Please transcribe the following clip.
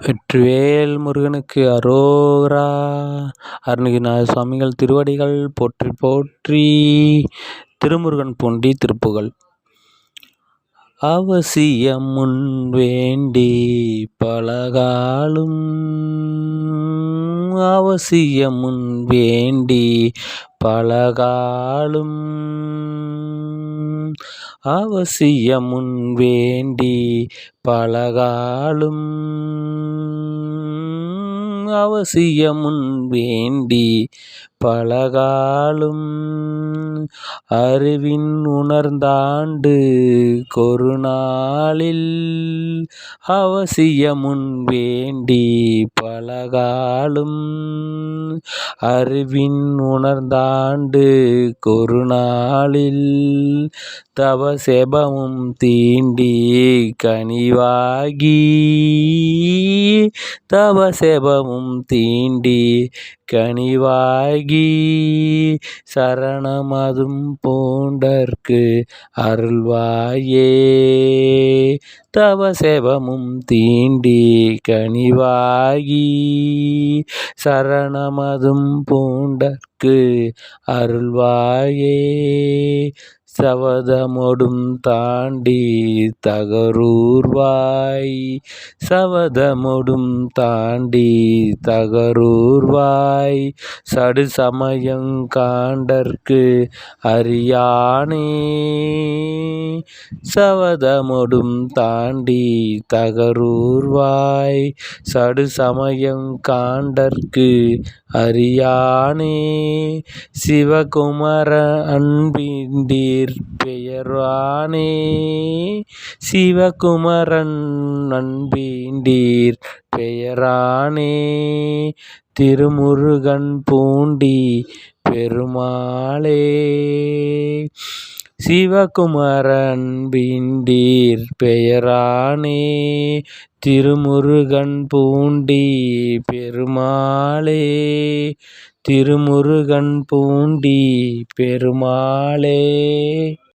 வெற்றிவேல் முருகனுக்கு அரோகரா அருணகிரிநாத சுவாமிகள் திருவடிகள் போற்றி போற்றி. திருமுருகன் பூண்டி திருப்புகள் அவசியம் முன் வேண்டி பலகாலும். அவசியம் முன் வேண்டி பலகாலும். அவசியமுன் வேண்டி பலகாலும் அவசியமுன் வேண்டி பலகாலும் அறிவின் உணர்ந்தாண்டு கொருநாளில் அவசியமுன் வேண்டி பலகாலும் அறிவின் உணர்ந்தாண்டு கொருநாளில் தவசெபமும் தீண்டி கனிவாகி தவசெபமும் தீண்டி கனிவாகி சரணமதும் பூண்டற்கு அருள்வாயே. தவ செபமும் தீண்டி கனிவாகி சரணமதும் பூண்டற்கு அருள்வாயே. சவதமொடும் தாண்டி தகரூர்வாய். சவதமொடும் தாண்டி தகரூர்வாய். சடு சமயம் காண்டற்கு அறியானே. சவதமொடும் தாண்டி தகரூர்வாய் சடு சமயம் காண்டற்கு அறியானே. சிவகுமர அன்பின்றீர் பெயர்வானே. சிவகுமரன் அன்பீண்டீர் பெயரானே. திருமுருகன் பூண்டி பெருமாளே. சிவகுமரன் பிண்டீர் பெயரானே திருமுருகன் பூண்டி பெருமாளே திருமுருகன் பூண்டி பெருமாளே.